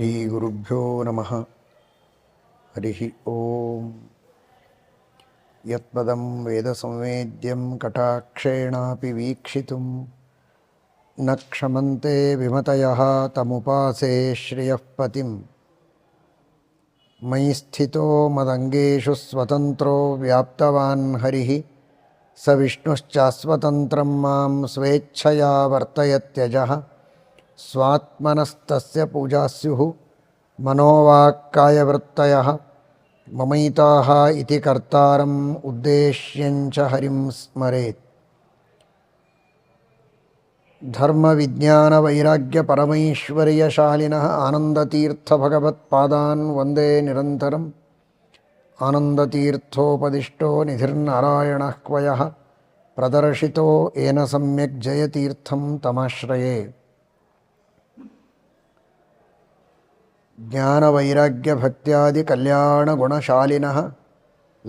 శ్రీగురుభ్యో నమ. హరి ఓం. యత్పదం వేద సంవేద్యం కటాక్షేణాపి వీక్షితుం. నక్షమంతే విమతయ తముపాసే శ్రియపతిం మయి స్థితో మదంగేషు స్వతంత్రో వ్యాప్తవాన్ హరి. స విష్ణుశ్చాస్వతంత్రం మాం స్వేచ్ఛయా వర్తయత్యజ. స్వాత్మనస్తస్య పూజాస్యు మనోవాక్కాయవృత్తయ మమైతాహ ఇది కర్తారం ఉద్దేశ్యంచ హరిం స్మరేత్. ధర్మ విజ్ఞాన వైరాగ్య పరమైశ్వర్యశాలిన ఆనందతీర్థభగవత్పాదాన్ వందే నిరంతరం. ఆనందతీర్థోపదిష్టో నిధిర్నారాయణ క్వయ ప్రదర్శితో ఏన సమ్యక్ జయతీర్థం తమాశ్రయే. ज्ञानवैराग्यभक्त्यादिकल्याणगुणशालिनः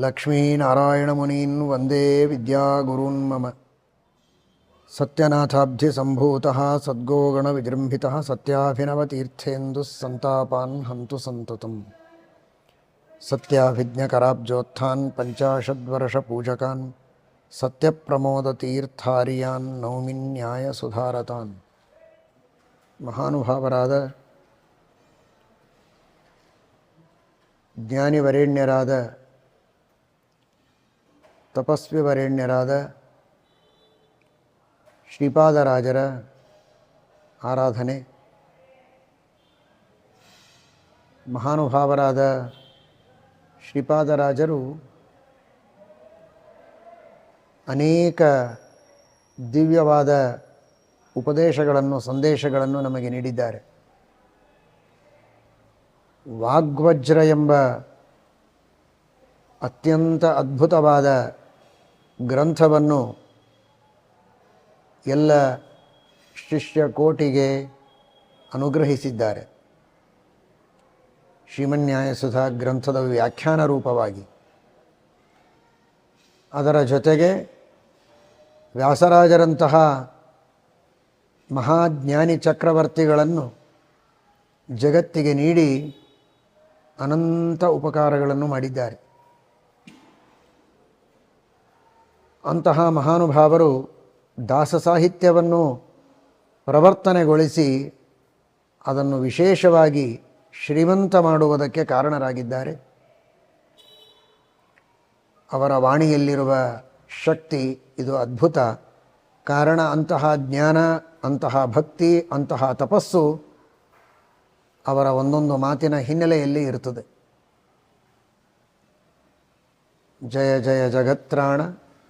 लक्ष्मीनारायणमुनीन् वन्दे विद्यागुरून्मम सत्यनाथाब्धिसम्भूतः सद्गोगणविजृम्भितः सत्याभिनवतीर्थेन्दुः सन्तापान् हन्तु सन्ततम् सत्याभिज्ञकराब्जोत्थान् पञ्चाशद्वर्षपूजकान् सत्यप्रमोदतीर्थार्यान् नौमिन्यायसुधारतान् மகானுபாவராத ಜ್ಞಾನಿವರೇಣ್ಯರಾದ ತಪಸ್ವಿವರೇಣ್ಯರಾದ ಶ್ರೀಪಾದರಾಜರ ಆರಾಧನೆ ಮಹಾನುಭಾವರಾದ ಶ್ರೀಪಾದರಾಜರು ಅನೇಕ ದಿವ್ಯವಾದ ಉಪದೇಶಗಳನ್ನು ಸಂದೇಶಗಳನ್ನು ನಮಗೆ ನೀಡಿದ್ದಾರೆ. ವಾಗ್ವಜ್ರ ಎಂಬ ಅತ್ಯಂತ ಅದ್ಭುತವಾದ ಗ್ರಂಥವನ್ನು ಎಲ್ಲ ಶಿಷ್ಯ ಕೋಟಿಗೆ ಅನುಗ್ರಹಿಸಿದ್ದಾರೆ. ಶ್ರೀಮನ್ಯಾಯಸುಧಾ ಗ್ರಂಥದ ವ್ಯಾಖ್ಯಾನ ರೂಪವಾಗಿ. ಅದರ ಜೊತೆಗೆ ವ್ಯಾಸರಾಜರಂತಹ ಮಹಾಜ್ಞಾನಿ ಚಕ್ರವರ್ತಿಗಳನ್ನು ಜಗತ್ತಿಗೆ ನೀಡಿ ಅನಂತ ಉಪಕಾರಗಳನ್ನು ಮಾಡಿದ್ದಾರೆ. ಅಂತಹ ಮಹಾನುಭಾವರು ದಾಸ ಸಾಹಿತ್ಯವನ್ನು ಪ್ರವರ್ತನೆಗೊಳಿಸಿ ಅದನ್ನು ವಿಶೇಷವಾಗಿ ಶ್ರೀಮಂತ ಮಾಡುವುದಕ್ಕೆ ಕಾರಣರಾಗಿದ್ದಾರೆ. ಅವರ ವಾಣಿಯಲ್ಲಿರುವ ಶಕ್ತಿ ಇದು ಅದ್ಭುತ. ಕಾರಣ ಅಂತಹ ಜ್ಞಾನ, ಅಂತಹ ಭಕ್ತಿ, ಅಂತಹ ತಪಸ್ಸು ಅವರ ಒಂದೊಂದು ಮಾತಿನ ಹಿನ್ನೆಲೆಯಲ್ಲಿ ಇರುತ್ತದೆ. ಜಯ ಜಯ ಜಗತ್ರಾಣ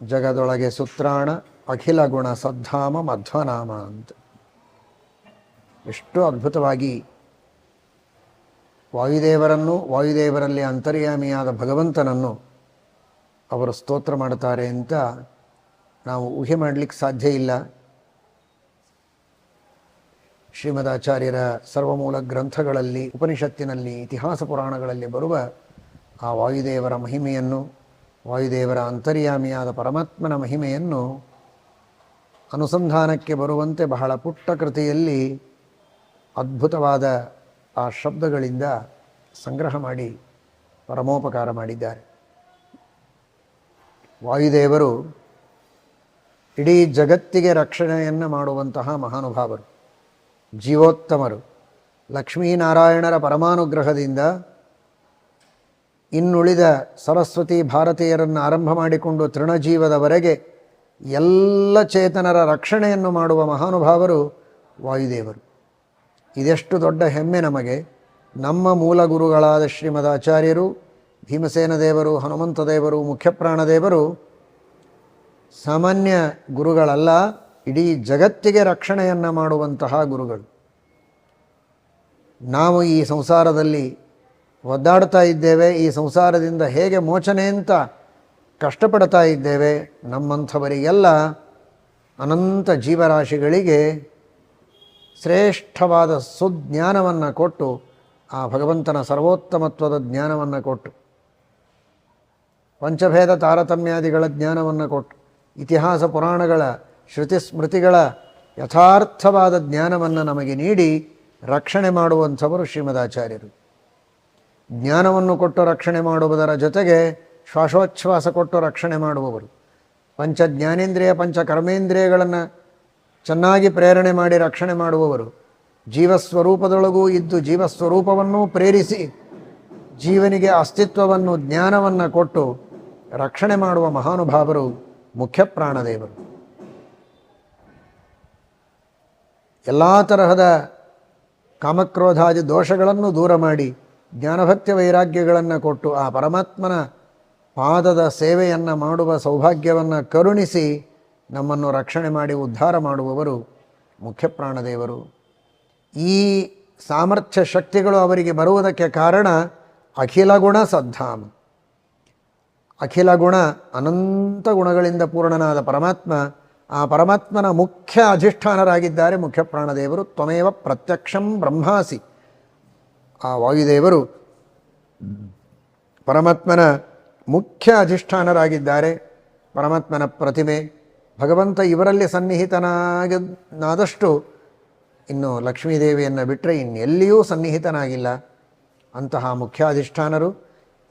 ಜಗದೊಳಗೆ ಸುತ್ರಾಣ, ಅಖಿಲ ಗುಣ ಸದ್ಧಾಮ, ಮಧ್ವನಾಮ ಅಂತ. ಎಷ್ಟು ಅದ್ಭುತವಾಗಿ ವಾಯುದೇವರನ್ನು ವಾಯುದೇವರಲ್ಲಿ ಅಂತರ್ಯಾಮಿಯಾದ ಭಗವಂತನನ್ನು ಅವರು ಸ್ತೋತ್ರ ಮಾಡ್ತಾರೆ ಅಂತ ನಾವು ಊಹೆ ಮಾಡಲಿಕ್ಕೆ ಸಾಧ್ಯ ಇಲ್ಲ. ಶ್ರೀಮದಾಚಾರ್ಯರ ಸರ್ವಮೂಲ ಗ್ರಂಥಗಳಲ್ಲಿ, ಉಪನಿಷತ್ತಿನಲ್ಲಿ, ಇತಿಹಾಸ ಪುರಾಣಗಳಲ್ಲಿ ಬರುವ ಆ ವಾಯುದೇವರ ಮಹಿಮೆಯನ್ನು, ವಾಯುದೇವರ ಅಂತರ್ಯಾಮಿಯಾದ ಪರಮಾತ್ಮನ ಮಹಿಮೆಯನ್ನು ಅನುಸಂಧಾನಕ್ಕೆ ಬರುವಂತೆ ಬಹಳ ಪುಟ್ಟ ಕೃತಿಯಲ್ಲಿ ಅದ್ಭುತವಾದ ಆ ಶಬ್ದಗಳಿಂದ ಸಂಗ್ರಹ ಮಾಡಿ ಪರಮೋಪಕಾರ ಮಾಡಿದ್ದಾರೆ. ವಾಯುದೇವರು ಇಡೀ ಜಗತ್ತಿಗೆ ರಕ್ಷಣೆಯನ್ನು ಮಾಡುವಂತಹ ಮಹಾನುಭಾವರು. ಜೀವೋತ್ತಮರು. ಲಕ್ಷ್ಮೀನಾರಾಯಣರ ಪರಮಾನುಗ್ರಹದಿಂದ ಇನ್ನುಳಿದ ಸರಸ್ವತಿ ಭಾರತೀಯರನ್ನು ಆರಂಭ ಮಾಡಿಕೊಂಡು ತೃಣಜೀವದವರೆಗೆ ಎಲ್ಲ ಚೇತನರ ರಕ್ಷಣೆಯನ್ನು ಮಾಡುವ ಮಹಾನುಭಾವರು ವಾಯುದೇವರು. ಇದೆಷ್ಟು ದೊಡ್ಡ ಹೆಮ್ಮೆ ನಮಗೆ. ನಮ್ಮ ಮೂಲ ಗುರುಗಳಾದ ಶ್ರೀಮದಾಚಾರ್ಯರು ಭೀಮಸೇನ ದೇವರು, ಹನುಮಂತ ದೇವರು ಮುಖ್ಯಪ್ರಾಣದೇವರು ಸಾಮಾನ್ಯ ಗುರುಗಳಲ್ಲ ಇಡೀ ಜಗತ್ತಿಗೆ ರಕ್ಷಣೆಯನ್ನು ಮಾಡುವಂತಹ ಗುರುಗಳು. ನಾವು ಈ ಸಂಸಾರದಲ್ಲಿ ಒದ್ದಾಡ್ತಾ ಇದ್ದೇವೆ, ಈ ಸಂಸಾರದಿಂದ ಹೇಗೆ ಮೋಚನೆ ಅಂತ ಕಷ್ಟಪಡ್ತಾ ಇದ್ದೇವೆ ನಮ್ಮಂಥವರಿಗೆಲ್ಲ ಅನಂತ ಜೀವರಾಶಿಗಳಿಗೆ ಶ್ರೇಷ್ಠವಾದ ಸುಜ್ಞಾನವನ್ನು ಕೊಟ್ಟು, ಆ ಭಗವಂತನ ಸರ್ವೋತ್ತಮತ್ವದ ಜ್ಞಾನವನ್ನು ಕೊಟ್ಟು, ಪಂಚಭೇದ ತಾರತಮ್ಯಾದಿಗಳ ಜ್ಞಾನವನ್ನು ಕೊಟ್ಟು, ಇತಿಹಾಸ ಪುರಾಣಗಳ ಶ್ರುತಿ ಸ್ಮೃತಿಗಳ ಯಥಾರ್ಥವಾದ ಜ್ಞಾನವನ್ನು ನಮಗೆ ನೀಡಿ ರಕ್ಷಣೆ ಮಾಡುವಂಥವರು ಶ್ರೀಮದಾಚಾರ್ಯರು. ಜ್ಞಾನವನ್ನು ಕೊಟ್ಟು ರಕ್ಷಣೆ ಮಾಡುವುದರ ಜೊತೆಗೆ ಶ್ವಾಸೋಚ್ಛ್ವಾಸ ಕೊಟ್ಟು ರಕ್ಷಣೆ ಮಾಡುವವರು. ಪಂಚ ಜ್ಞಾನೇಂದ್ರಿಯ, ಪಂಚ ಕರ್ಮೇಂದ್ರಿಯಗಳನ್ನು ಚೆನ್ನಾಗಿ ಪ್ರೇರಣೆ ಮಾಡಿ ರಕ್ಷಣೆ ಮಾಡುವವರು. ಜೀವಸ್ವರೂಪದೊಳಗೂ ಇದ್ದು ಜೀವಸ್ವರೂಪವನ್ನು ಪ್ರೇರಿಸಿ ಜೀವನಿಗೆ ಅಸ್ತಿತ್ವವನ್ನು, ಜ್ಞಾನವನ್ನು ಕೊಟ್ಟು ರಕ್ಷಣೆ ಮಾಡುವ ಮಹಾನುಭಾವರು, ಮುಖ್ಯ ಪ್ರಾಣದೇವರು. ಎಲ್ಲ ತರಹದ ಕಾಮಕ್ರೋಧಾದಿ ದೋಷಗಳನ್ನು ದೂರ ಮಾಡಿ ಜ್ಞಾನಭಕ್ತಿ ವೈರಾಗ್ಯಗಳನ್ನು ಕೊಟ್ಟು ಆ ಪರಮಾತ್ಮನ ಪಾದದ ಸೇವೆಯನ್ನು ಮಾಡುವ ಸೌಭಾಗ್ಯವನ್ನು ಕರುಣಿಸಿ ನಮ್ಮನ್ನು ರಕ್ಷಣೆ ಮಾಡಿ ಉದ್ಧಾರ ಮಾಡುವವರು ಮುಖ್ಯ ಪ್ರಾಣದೇವರು. ಈ ಸಾಮರ್ಥ್ಯ ಶಕ್ತಿಗಳು ಅವರಿಗೆ ಬರುವುದಕ್ಕೆ ಕಾರಣ ಅಖಿಲ ಗುಣ ಸದ್ಧಾಮ. ಅಖಿಲ ಗುಣ ಅನಂತ ಗುಣಗಳಿಂದ ಪೂರ್ಣನಾದ ಪರಮಾತ್ಮ ಆ ಪರಮಾತ್ಮನ ಮುಖ್ಯ ಅಧಿಷ್ಠಾನರಾಗಿದ್ದಾರೆ ಮುಖ್ಯ ಪ್ರಾಣದೇವರು ತ್ವಮೇವ ಪ್ರತ್ಯಕ್ಷಂ ಬ್ರಹ್ಮಾಸಿ. ಆ ವಾಯುದೇವರು ಪರಮಾತ್ಮನ ಮುಖ್ಯ ಅಧಿಷ್ಠಾನರಾಗಿದ್ದಾರೆ, ಪರಮಾತ್ಮನ ಪ್ರತಿಮೆ. ಭಗವಂತ ಇವರಲ್ಲಿ ಸನ್ನಿಹಿತನಾಗನಾದಷ್ಟು ಇನ್ನು ಲಕ್ಷ್ಮೀದೇವಿಯನ್ನು ಬಿಟ್ಟರೆ ಇನ್ನೆಲ್ಲಿಯೂ ಸನ್ನಿಹಿತನಾಗಿಲ್ಲ. ಅಂತಹ ಮುಖ್ಯಾಧಿಷ್ಠಾನರು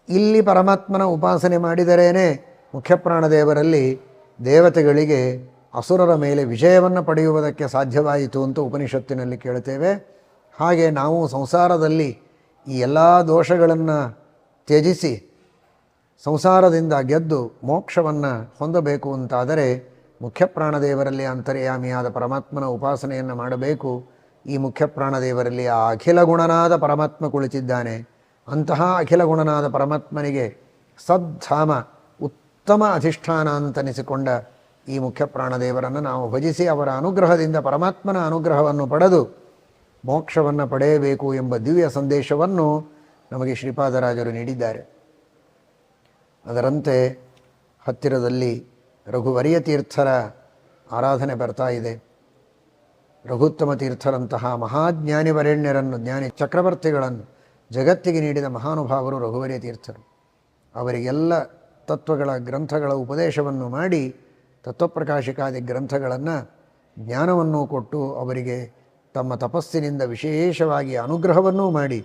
ಇಲ್ಲಿ ಪರಮಾತ್ಮನ ಉಪಾಸನೆ ಮಾಡಿದರೇನೆ ಮುಖ್ಯಪ್ರಾಣದೇವರಲ್ಲಿ ದೇವತೆಗಳಿಗೆ ಅಸುರರ ಮೇಲೆ ವಿಜಯವನ್ನು ಪಡೆಯುವುದಕ್ಕೆ ಸಾಧ್ಯವಾಯಿತು ಅಂತ ಉಪನಿಷತ್ತಿನಲ್ಲಿ ಕೇಳ್ತೇವೆ ಹಾಗೆ ನಾವು ಸಂಸಾರದಲ್ಲಿ ಈ ಎಲ್ಲ ದೋಷಗಳನ್ನು ತ್ಯಜಿಸಿ ಸಂಸಾರದಿಂದ ಗೆದ್ದು ಮೋಕ್ಷವನ್ನು ಹೊಂದಬೇಕು ಅಂತಾದರೆ ಮುಖ್ಯ ಪ್ರಾಣದೇವರಲ್ಲಿ ಅಂತರ್ಯಾಮಿಯಾದ ಪರಮಾತ್ಮನ ಉಪಾಸನೆಯನ್ನು ಮಾಡಬೇಕು. ಈ ಮುಖ್ಯ ಪ್ರಾಣದೇವರಲ್ಲಿ ಆ ಅಖಿಲ ಗುಣನಾದ ಪರಮಾತ್ಮ ಕುಳಿತಿದ್ದಾನೆ. ಅಂತಹ ಅಖಿಲ ಗುಣನಾದ ಪರಮಾತ್ಮನಿಗೆ ಸದ್ಧಾಮ, ಉತ್ತಮ ಅಧಿಷ್ಠಾನ ಅಂತನಿಸಿಕೊಂಡ ಈ ಮುಖ್ಯ ಪ್ರಾಣದೇವರನ್ನು ನಾವು ಭಜಿಸಿ ಅವರ ಅನುಗ್ರಹದಿಂದ ಪರಮಾತ್ಮನ ಅನುಗ್ರಹವನ್ನು ಪಡೆದು ಮೋಕ್ಷವನ್ನು ಪಡೆಯಬೇಕು ಎಂಬ ದಿವ್ಯ ಸಂದೇಶವನ್ನು ನಮಗೆ ಶ್ರೀಪಾದರಾಜರು ನೀಡಿದ್ದಾರೆ. ಅದರಂತೆ ಹತ್ತಿರದಲ್ಲಿ ರಘುವರಿಯ ತೀರ್ಥರ ಆರಾಧನೆ ಬರ್ತಾ ಇದೆ. ರಘುತ್ತಮ ತೀರ್ಥರಂತಹ ಮಹಾಜ್ಞಾನಿ ವರೆಣ್ಯರನ್ನು ಜ್ಞಾನಿ ಚಕ್ರವರ್ತಿಗಳನ್ನು, ಜಗತ್ತಿಗೆ ನೀಡಿದ ಮಹಾನುಭಾವರು ರಘುವರಿಯ ತೀರ್ಥರು. ಅವರಿಗೆಲ್ಲ ತತ್ವಗಳ ಗ್ರಂಥಗಳ ಉಪದೇಶವನ್ನು ಮಾಡಿ ತತ್ವಪ್ರಕಾಶಿಕಾದಿ ಗ್ರಂಥಗಳನ್ನು ಜ್ಞಾನವನ್ನು ಕೊಟ್ಟು ಅವರಿಗೆ ತಮ್ಮ ತಪಸ್ಸಿನಿಂದ ವಿಶೇಷವಾಗಿ ಅನುಗ್ರಹವನ್ನೂ ಮಾಡಿ,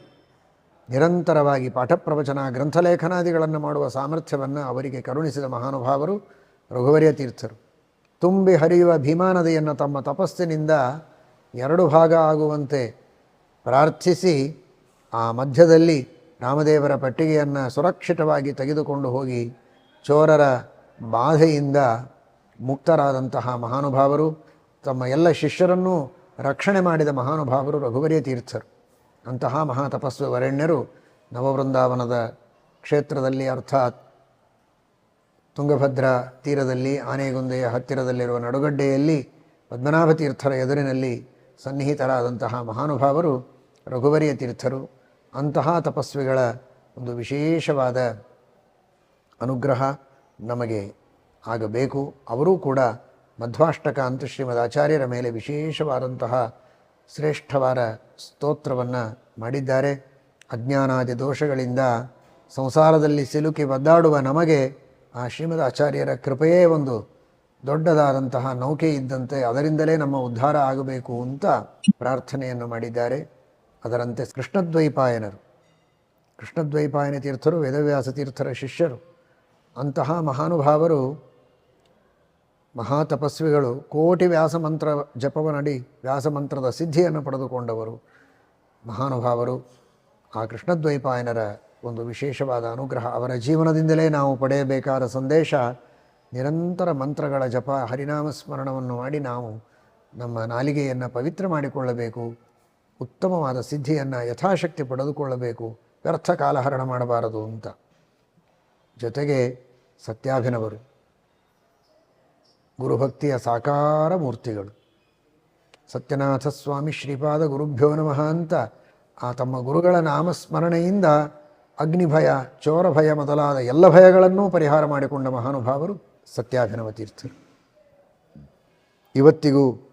ನಿರಂತರವಾಗಿ ಪಾಠ ಪ್ರವಚನ ಗ್ರಂಥಲೇಖನಾದಿಗಳನ್ನು ಮಾಡುವ ಸಾಮರ್ಥ್ಯವನ್ನು ಅವರಿಗೆ ಕರುಣಿಸಿದ ಮಹಾನುಭಾವರು ರಘುವರಿಯ ತೀರ್ಥರು. ತುಂಬಿ ಹರಿಯುವ ಭೀಮಾನದಿಯನ್ನು ತಮ್ಮ ತಪಸ್ಸಿನಿಂದ ಎರಡು ಭಾಗ ಆಗುವಂತೆ ಪ್ರಾರ್ಥಿಸಿ ಆ ಮಧ್ಯದಲ್ಲಿ ರಾಮದೇವರ ಪಟ್ಟಿಗೆಯನ್ನು ಸುರಕ್ಷಿತವಾಗಿ ತೆಗೆದುಕೊಂಡು ಹೋಗಿ ಚೋರರ ಬಾಧೆಯಿಂದ ಮುಕ್ತರಾದಂತಹ ಮಹಾನುಭಾವರು, ತಮ್ಮ ಎಲ್ಲ ಶಿಷ್ಯರನ್ನೂ ರಕ್ಷಣೆ ಮಾಡಿದ ಮಹಾನುಭಾವರು ರಘುವರಿಯ ತೀರ್ಥರು. ಅಂತಹ ಮಹಾತಪಸ್ವಿ ವರೆಣ್ಯರು ನವವೃಂದಾವನದ ಕ್ಷೇತ್ರದಲ್ಲಿ ಅರ್ಥಾತ್ ತುಂಗಭದ್ರಾ ತೀರದಲ್ಲಿ, ಆನೆಗೊಂದೆಯ ಹತ್ತಿರದಲ್ಲಿರುವ ನಡುಗಡ್ಡೆಯಲ್ಲಿ ಪದ್ಮನಾಭ ತೀರ್ಥರ ಎದುರಿನಲ್ಲಿ ಸನ್ನಿಹಿತರಾದಂತಹ ಮಹಾನುಭಾವರು ರಘುವರಿಯ ತೀರ್ಥರು. ಅಂತಹ ತಪಸ್ವಿಗಳ ಒಂದು ವಿಶೇಷವಾದ ಅನುಗ್ರಹ ನಮಗೆ ಆಗಬೇಕು. ಅವರೂ ಕೂಡ ಮಧ್ವಾಷ್ಟಕ ಅಂತ ಶ್ರೀಮದ್ ಆಚಾರ್ಯರ ಮೇಲೆ ವಿಶೇಷವಾದಂತಹ ಶ್ರೇಷ್ಠವಾದ ಸ್ತೋತ್ರವನ್ನು ಮಾಡಿದ್ದಾರೆ. ಅಜ್ಞಾನಾದಿ ದೋಷಗಳಿಂದ ಸಂಸಾರದಲ್ಲಿ ಸಿಲುಕಿ ಒದ್ದಾಡುವ ನಮಗೆ ಆ ಶ್ರೀಮದ್ ಆಚಾರ್ಯರ ಕೃಪೆಯೇ ಒಂದು ದೊಡ್ಡದಾದಂತಹ ನೌಕೆ ಇದ್ದಂತೆ ಅದರಿಂದಲೇ ನಮ್ಮ ಉದ್ಧಾರ ಆಗಬೇಕು ಅಂತ ಪ್ರಾರ್ಥನೆಯನ್ನು ಮಾಡಿದ್ದಾರೆ. ಅದರಂತೆ ಕೃಷ್ಣದ್ವೈಪಾಯನರು. ಕೃಷ್ಣದ್ವೈಪಾಯನ ತೀರ್ಥರು, ವೇದವ್ಯಾಸ ತೀರ್ಥರ ಶಿಷ್ಯರು, ಅಂತಹ ಮಹಾನುಭಾವರು ಮಹಾತಪಸ್ವಿಗಳು ಕೋಟಿ ವ್ಯಾಸಮಂತ್ರ ಜಪವನಡಿ ವ್ಯಾಸಮಂತ್ರದ ಸಿದ್ಧಿಯನ್ನು ಪಡೆದುಕೊಂಡವರು. ಮಹಾನುಭಾವರು, ಆ ಕೃಷ್ಣದ್ವೈಪಾಯನರ ಒಂದು ವಿಶೇಷವಾದ ಅನುಗ್ರಹ ಅವರ ಜೀವನದಿಂದಲೇ ನಾವು ಪಡೆಯಬೇಕಾದ ಸಂದೇಶ, ನಿರಂತರ ಮಂತ್ರಗಳ ಜಪ, ಹರಿನಾಮ ಸ್ಮರಣವನ್ನು ಮಾಡಿ ನಾವು ನಮ್ಮ ನಾಲಿಗೆಯನ್ನು ಪವಿತ್ರ ಮಾಡಿಕೊಳ್ಳಬೇಕು, ಉತ್ತಮವಾದ ಸಿದ್ಧಿಯನ್ನು ಯಥಾಶಕ್ತಿ ಪಡೆದುಕೊಳ್ಳಬೇಕು, ವ್ಯರ್ಥ ಕಾಲಹರಣ ಮಾಡಬಾರದು ಅಂತ. ಜೊತೆಗೆ ಸತ್ಯಾಭಿನವರು. ಗುರುಭಕ್ತಿಯ ಸಾಕಾರ ಮೂರ್ತಿಗಳು. ಸತ್ಯನಾಥ ಸ್ವಾಮಿ ಶ್ರೀಪಾದ ಗುರುಭ್ಯೋ ನಮಃ ಅಂತ ಆ ತಮ್ಮ ಗುರುಗಳ ನಾಮಸ್ಮರಣೆಯಿಂದ ಅಗ್ನಿಭಯ ಚೋರ ಭಯ ಮೊದಲಾದ ಎಲ್ಲ ಭಯಗಳನ್ನೂ ಪರಿಹಾರ ಮಾಡಿಕೊಂಡ ಮಹಾನುಭಾವರು ಸತ್ಯಾಭಿನವ ತೀರ್ಥರು. ಇವತ್ತಿಗೂ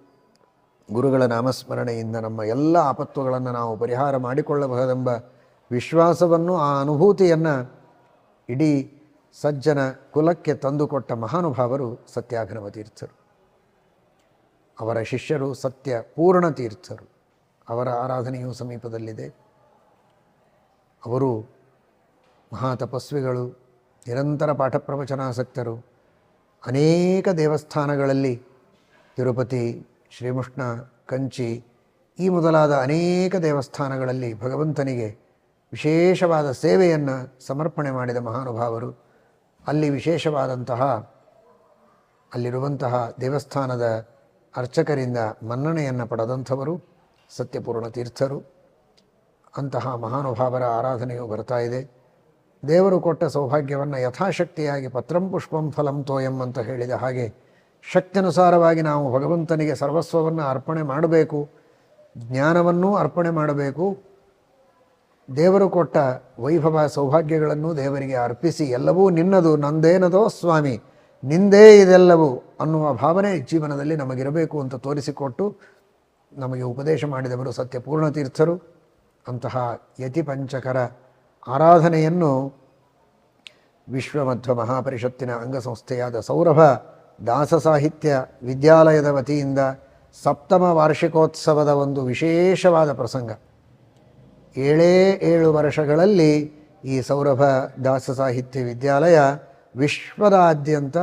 ಗುರುಗಳ ನಾಮಸ್ಮರಣೆಯಿಂದ ನಮ್ಮ ಎಲ್ಲ ಆಪತ್ತುಗಳನ್ನು ನಾವು ಪರಿಹಾರ ಮಾಡಿಕೊಳ್ಳಬಹುದೆಂಬ ವಿಶ್ವಾಸವನ್ನು ಆ ಅನುಭೂತಿಯನ್ನು ಇಡೀ ಸಜ್ಜನ ಕುಲಕ್ಕೆ ತಂದುಕೊಟ್ಟ ಮಹಾನುಭಾವರು ಸತ್ಯಾಭಿನವ ತೀರ್ಥರು ಅವರ ಶಿಷ್ಯರು ಸತ್ಯ ಪೂರ್ಣ ತೀರ್ಥರು. ಅವರ ಆರಾಧನೆಯು ಸಮೀಪದಲ್ಲಿದೆ. ಅವರು ಮಹಾತಪಸ್ವಿಗಳು, ನಿರಂತರ ಪಾಠ ಪ್ರವಚನಾಸಕ್ತರು ಅನೇಕ ದೇವಸ್ಥಾನಗಳಲ್ಲಿ ತಿರುಪತಿ ಶ್ರೀಮುಷ್ಣ ಕಂಚಿ ಈ ಮೊದಲಾದ ಅನೇಕ ದೇವಸ್ಥಾನಗಳಲ್ಲಿ ಭಗವಂತನಿಗೆ ವಿಶೇಷವಾದ ಸೇವೆಯನ್ನು ಸಮರ್ಪಣೆ ಮಾಡಿದ ಮಹಾನುಭಾವರು ಅಲ್ಲಿ ವಿಶೇಷವಾದಂತಹ, ಅಲ್ಲಿರುವಂತಹ ದೇವಸ್ಥಾನದ ಅರ್ಚಕರಿಂದ ಮನ್ನಣೆಯನ್ನು ಪಡೆದಂಥವರು, ಸತ್ಯಪೂರ್ಣ ತೀರ್ಥರು. ಅಂತಹ ಮಹಾನುಭಾವರ ಆರಾಧನೆಯು ಬರ್ತಾ ಇದೆ. ದೇವರು ಕೊಟ್ಟ ಸೌಭಾಗ್ಯವನ್ನು ಯಥಾಶಕ್ತಿಯಾಗಿ ಪತ್ರಂ ಪುಷ್ಪಂ ಫಲಂ ತೋಯಂ ಅಂತ ಹೇಳಿದ ಹಾಗೆ ಶಕ್ತಿಯನುಸಾರವಾಗಿ ನಾವು ಭಗವಂತನಿಗೆ ಸರ್ವಸ್ವವನ್ನು ಅರ್ಪಣೆ ಮಾಡಬೇಕು, ಜ್ಞಾನವನ್ನೂ ಅರ್ಪಣೆ ಮಾಡಬೇಕು ದೇವರು ಕೊಟ್ಟ ವೈಭವ ಸೌಭಾಗ್ಯಗಳನ್ನು ದೇವರಿಗೆ ಅರ್ಪಿಸಿ ಎಲ್ಲವೂ ನಿನ್ನದು, ನಂದೇನದೋ ಸ್ವಾಮಿ, ನಿಂದೇ ಇದೆಲ್ಲವೂ ಅನ್ನುವ ಭಾವನೆ ಜೀವನದಲ್ಲಿ ನಮಗಿರಬೇಕು ಅಂತ ತೋರಿಸಿಕೊಟ್ಟು ನಮಗೆ ಉಪದೇಶ ಮಾಡಿದವರು ಸತ್ಯಪೂರ್ಣ ತೀರ್ಥರು ಅಂತಹ ಯತಿಪಂಚಕರ ಆರಾಧನೆಯನ್ನು ವಿಶ್ವಮಧ್ವ ಮಹಾಪರಿಷತ್ತಿನ ಅಂಗಸಂಸ್ಥೆಯಾದ ಸೌರಭ ದಾಸ ಸಾಹಿತ್ಯ ವಿದ್ಯಾಲಯದ ವತಿಯಿಂದ ಸಪ್ತಮ ವಾರ್ಷಿಕೋತ್ಸವದ ಒಂದು ವಿಶೇಷವಾದ ಪ್ರಸಂಗ. ಏಳೇ ಏಳು ವರ್ಷಗಳಲ್ಲಿ ಈ ಸೌರಭ ದಾಸ ಸಾಹಿತ್ಯ ವಿದ್ಯಾಲಯ ವಿಶ್ವದಾದ್ಯಂತ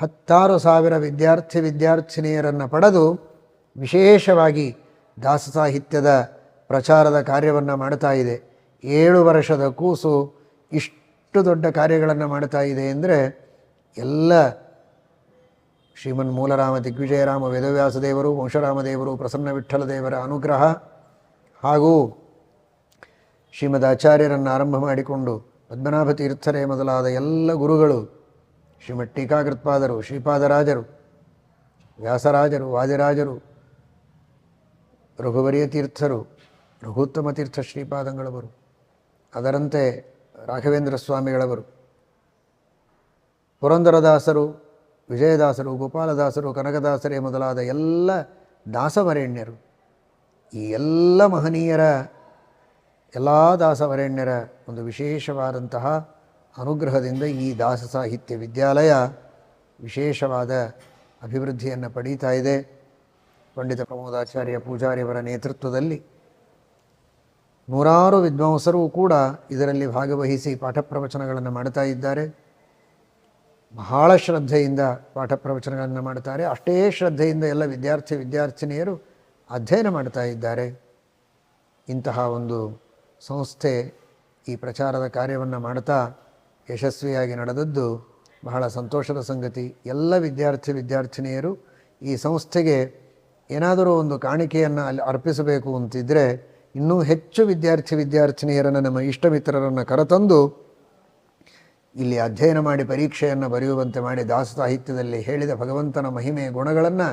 ಹತ್ತಾರು ಸಾವಿರ ವಿದ್ಯಾರ್ಥಿ ವಿದ್ಯಾರ್ಥಿನಿಯರನ್ನು ಪಡೆದು ವಿಶೇಷವಾಗಿ ದಾಸ ಸಾಹಿತ್ಯದ ಪ್ರಚಾರದ ಕಾರ್ಯವನ್ನು ಮಾಡ್ತಾ ಇದೆ. ಏಳು ವರ್ಷದ ಕೂಸು ಇಷ್ಟು ದೊಡ್ಡ ಕಾರ್ಯಗಳನ್ನು ಮಾಡ್ತಾ ಇದೆ ಅಂದರೆ ಎಲ್ಲ ಶ್ರೀಮನ್ ಮೂಲರಾಮ ದಿಗ್ವಿಜಯರಾಮ ವೇದವ್ಯಾಸ ದೇವರು ವಂಶರಾಮ ದೇವರು ಪ್ರಸನ್ನ ವಿಠ್ಠಲ ದೇವರ ಅನುಗ್ರಹ ಹಾಗೂ ಶ್ರೀಮದ್ ಆಚಾರ್ಯರನ್ನು ಆರಂಭ ಮಾಡಿಕೊಂಡು ಪದ್ಮನಾಭ ತೀರ್ಥರೇ ಮೊದಲಾದ ಎಲ್ಲ ಗುರುಗಳು ಶ್ರೀಮದ್ ಟೀಕಾಕೃತ್ಪಾದರು ಶ್ರೀಪಾದರಾಜರು, ವ್ಯಾಸರಾಜರು, ವಾದಿರಾಜರು ರಘುವರಿಯ ತೀರ್ಥರು ರಘುತ್ತಮ ತೀರ್ಥ ಶ್ರೀಪಾದಂಗಳವರು, ಅದರಂತೆ ರಾಘವೇಂದ್ರ ಸ್ವಾಮಿಗಳವರು ಪುರಂದರದಾಸರು, ವಿಜಯದಾಸರು, ಗೋಪಾಲದಾಸರು, ಕನಕದಾಸರೇ ಮೊದಲಾದ ಎಲ್ಲ ದಾಸವರೇಣ್ಯರು, ಈ ಎಲ್ಲ ಮಹನೀಯರ ಎಲ್ಲ ದಾಸವರೆಣ್ಯರ ಒಂದು ವಿಶೇಷವಾದಂತಹ ಅನುಗ್ರಹದಿಂದ ಈ ದಾಸ ಸಾಹಿತ್ಯ ವಿದ್ಯಾಲಯ ವಿಶೇಷವಾದ ಅಭಿವೃದ್ಧಿಯನ್ನು ಪಡೀತಾ ಇದೆ. ಪಂಡಿತ ಪ್ರಮೋದಾಚಾರ್ಯ ಪೂಜಾರಿಯವರ ನೇತೃತ್ವದಲ್ಲಿ ನೂರಾರು ವಿದ್ವಾಂಸರು ಕೂಡ ಇದರಲ್ಲಿ ಭಾಗವಹಿಸಿ ಪಾಠ ಪ್ರವಚನಗಳನ್ನು ಮಾಡ್ತಾ ಇದ್ದಾರೆ. ಬಹಳ ಶ್ರದ್ಧೆಯಿಂದ ಪಾಠ ಪ್ರವಚನಗಳನ್ನು ಮಾಡ್ತಾರೆ. ಅಷ್ಟೇ ಶ್ರದ್ಧೆಯಿಂದ ಎಲ್ಲ ವಿದ್ಯಾರ್ಥಿ ವಿದ್ಯಾರ್ಥಿನಿಯರು ಅಧ್ಯಯನ ಮಾಡ್ತಾ ಇದ್ದಾರೆ. ಇಂತಹ ಒಂದು ಸಂಸ್ಥೆ ಈ ಪ್ರಚಾರದ ಕಾರ್ಯವನ್ನು ಮಾಡ್ತಾ ಯಶಸ್ವಿಯಾಗಿ ನಡೆದದ್ದು ಬಹಳ ಸಂತೋಷದ ಸಂಗತಿ. ಎಲ್ಲ ವಿದ್ಯಾರ್ಥಿ ವಿದ್ಯಾರ್ಥಿನಿಯರು ಈ ಸಂಸ್ಥೆಗೆ ಏನಾದರೂ ಒಂದು ಕಾಣಿಕೆಯನ್ನು ಅಲ್ಲಿ ಅರ್ಪಿಸಬೇಕು ಅಂತಿದ್ದರೆ ಇನ್ನೂ ಹೆಚ್ಚು ವಿದ್ಯಾರ್ಥಿ ವಿದ್ಯಾರ್ಥಿನಿಯರನ್ನು, ನಮ್ಮ ಇಷ್ಟ ಮಿತ್ರರನ್ನು ಕರೆತಂದು ಇಲ್ಲಿ ಅಧ್ಯಯನ ಮಾಡಿ ಪರೀಕ್ಷೆಯನ್ನು ಬರೆಯುವಂತೆ ಮಾಡಿ ದಾಸ ಸಾಹಿತ್ಯದಲ್ಲಿ ಹೇಳಿದ ಭಗವಂತನ ಮಹಿಮೆ ಗುಣಗಳನ್ನು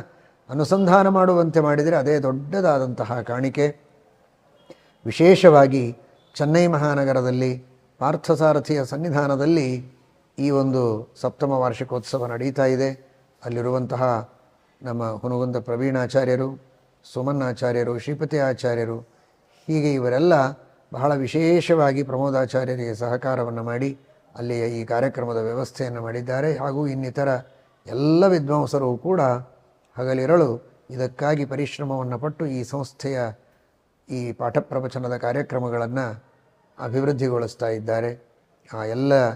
ಅನುಸಂಧಾನ ಮಾಡುವಂತೆ ಮಾಡಿದರೆ ಅದೇ ದೊಡ್ಡದಾದಂತಹ ಕಾಣಿಕೆ. ವಿಶೇಷವಾಗಿ ಚೆನ್ನೈ ಮಹಾನಗರದಲ್ಲಿ ಪಾರ್ಥಸಾರಥಿಯ ಸನ್ನಿಧಾನದಲ್ಲಿ ಈ ಒಂದು ಸಪ್ತಮ ವಾರ್ಷಿಕೋತ್ಸವ ನಡೀತಾ ಇದೆ. ಅಲ್ಲಿರುವಂತಹ ನಮ್ಮ ಹುನಗುಂದ ಪ್ರವೀಣಾಚಾರ್ಯರು, ಸುಮನ್ನಾಚಾರ್ಯರು, ಶ್ರೀಪತಿ ಆಚಾರ್ಯರು, ಹೀಗೆ ಇವರೆಲ್ಲ ಬಹಳ ವಿಶೇಷವಾಗಿ ಪ್ರಮೋದಾಚಾರ್ಯರಿಗೆ ಸಹಕಾರವನ್ನು ಮಾಡಿ ಅಲ್ಲಿಯ ಈ ಕಾರ್ಯಕ್ರಮದ ವ್ಯವಸ್ಥೆಯನ್ನು ಮಾಡಿದ್ದಾರೆ. ಹಾಗೂ ಇನ್ನಿತರ ಎಲ್ಲ ವಿದ್ವಾಂಸರು ಕೂಡ ಹಗಲಿರಳು ಇದಕ್ಕಾಗಿ ಪರಿಶ್ರಮವನ್ನು ಪಟ್ಟು ಈ ಸಂಸ್ಥೆಯ ಈ ಪಾಠ ಪ್ರವಚನದ ಕಾರ್ಯಕ್ರಮಗಳನ್ನು ಅಭಿವೃದ್ಧಿಗೊಳಿಸ್ತಾ ಇದ್ದಾರೆ. ಆ ಎಲ್ಲ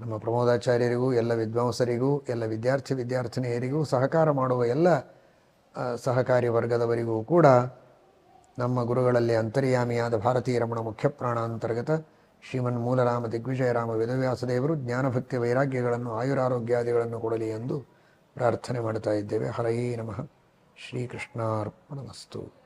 ನಮ್ಮ ಪ್ರಮೋದಾಚಾರ್ಯರಿಗೂ, ಎಲ್ಲ ವಿದ್ವಾಂಸರಿಗೂ, ಎಲ್ಲ ವಿದ್ಯಾರ್ಥಿ ವಿದ್ಯಾರ್ಥಿನಿಯರಿಗೂ ಸಹಕಾರ ಮಾಡುವ ಎಲ್ಲ ಸಹಕಾರಿ ವರ್ಗದವರಿಗೂ ಕೂಡ ನಮ್ಮ ಗುರುಗಳಲ್ಲಿ ಅಂತರ್ಯಾಮಿಯಾದ ಭಾರತೀಯ ರಮಣ ಮುಖ್ಯಪ್ರಾಣ ಅಂತರ್ಗತ ಶ್ರೀಮನ್ ಮೂಲರಾಮ ದಿಗ್ವಿಜಯರಾಮ ವೇದವ್ಯಾಸದೇವರು ಜ್ಞಾನಭಕ್ತಿ ವೈರಾಗ್ಯಗಳನ್ನು, ಆಯುರಾರೋಗ್ಯಾದಿಗಳನ್ನು ಕೊಡಲಿ ಎಂದು ಪ್ರಾರ್ಥನೆ ಮಾಡ್ತಾ ಇದ್ದೇವೆ. ಹರೈ ನಮಃ. ಶ್ರೀಕೃಷ್ಣಾರ್ಪಣಮಸ್ತು.